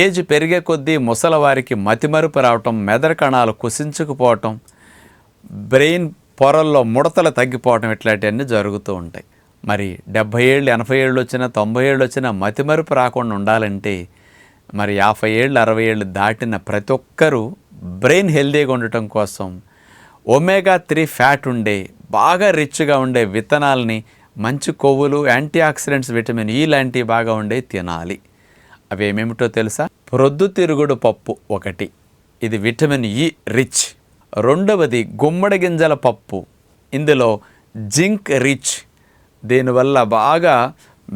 Age పెరిగే కొద్దీ ముసలవారికి మతిమరుపు రావటం మెదడు కణాలు కుసించుకుపోవటం బ్రెయిన్ పొరల్లో ముడతలు తగ్గిపోవటం ఇట్లాంటివన్నీ జరుగుతూ ఉంటాయి. మరి డెబ్భై ఏళ్ళు ఎనభై ఏళ్ళు వచ్చినా తొంభై ఏళ్ళు వచ్చినా మతిమరుపు రాకుండా ఉండాలంటే మరి యాభై ఏళ్ళు అరవై ఏళ్ళు దాటిన ప్రతి ఒక్కరూ బ్రెయిన్ హెల్దీగా ఉండటం కోసం ఒమేగా త్రీ ఫ్యాట్ ఉండే బాగా రిచ్గా ఉండే విత్తనాలని మంచి కొవ్వులు యాంటీ ఆక్సిడెంట్స్ విటమిన్ ఈ లాంటివి బాగా ఉండే తినాలి. అవి ఏమేమిటో తెలుసా? ప్రొద్దుతిరుగుడు పప్పు ఒకటి. ఇది విటమిన్ e ఇ రిచ్ రెండవది గుమ్మడి గింజల పప్పు. ఇందులో జింక్ రిచ్ దీనివల్ల బాగా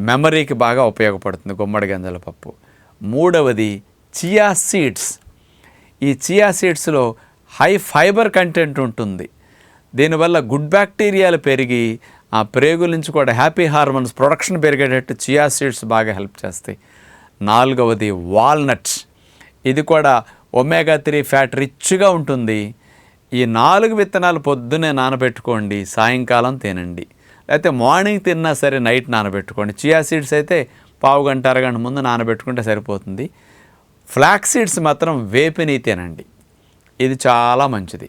మెమరీకి బాగా ఉపయోగపడుతుంది గుమ్మడి గింజల పప్పు. మూడవది చియా సీడ్స్ ఈ చియా సీడ్స్లో హై ఫైబర్ కంటెంట్ ఉంటుంది. దీనివల్ల గుడ్ బ్యాక్టీరియాలు పెరిగి ఆ ప్రేగుల నుంచి కూడా హ్యాపీ హార్మోన్స్ ప్రొడక్షన్ పెరిగేటట్టు చియా సీడ్స్ బాగా హెల్ప్ చేస్తాయి. నాలుగవది వాల్నట్స్. ఇది కూడా ఒమేగా త్రీ ఫ్యాట్ రిచ్గా ఉంటుంది. ఈ నాలుగు విత్తనాలు పొద్దునే నానబెట్టుకోండి సాయంకాలం తినండి. లేకపోతే మార్నింగ్ తిన్నా సరే నైట్ నానబెట్టుకోండి. చియా సీడ్స్ అయితే పావు గంట అరగంట ముందు నానబెట్టుకుంటే సరిపోతుంది. ఫ్లాక్ సీడ్స్ మాత్రం వేపిని తినండి. ఇది చాలా మంచిది.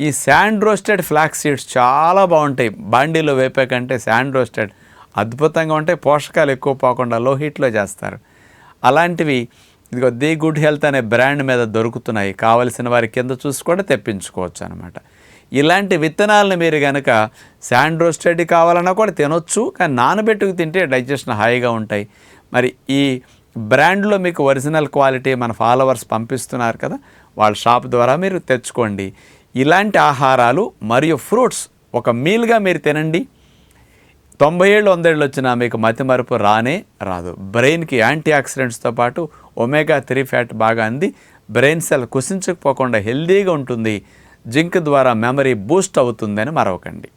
ఈ శాండ్ రోస్టెడ్ ఫ్లాక్ సీడ్స్ చాలా బాగుంటాయి. బాండీలో వేపే కంటే శాండ్ రోస్టెడ్ అద్భుతంగా ఉంటాయి. పోషకాలు ఎక్కువ పోకుండా లో హీట్లో చేస్తారు. అలాంటివి ఇదిగో ది గుడ్ హెల్త్ అనే బ్రాండ్ మీద దొరుకుతున్నాయి. కావలసిన వారి కింద చూసి కూడా తెప్పించుకోవచ్చు అనమాట ఇలాంటి విత్తనాలను మీరు కనుక శాండ్ రోస్టెడ్ కావాలన్నా కూడా తినొచ్చు కానీ నానబెట్టుకు తింటే డైజెషన్ హాయిగా ఉంటాయి. మరి ఈ బ్రాండ్లో మీకు ఒరిజినల్ క్వాలిటీ మన ఫాలోవర్స్ పంపిస్తున్నారు కదా వాళ్ళ షాప్ ద్వారా మీరు తెచ్చుకోండి. ఇలాంటి ఆహారాలు మరియు ఫ్రూట్స్ ఒక మీల్గా మీరు తినండి. తొంభై ఏళ్ళు వందేళ్ళు వచ్చినా మీకు మతిమరుపు రానే రాదు. బ్రెయిన్కి యాంటీ ఆక్సిడెంట్స్తో పాటు ఒమేగా త్రీ ఫ్యాట్ బాగా అంది. బ్రెయిన్ సెల్ కుసించకపోకుండా హెల్దీగా ఉంటుంది. జింక్ ద్వారా మెమరీ బూస్ట్ అవుతుందని మరవకండి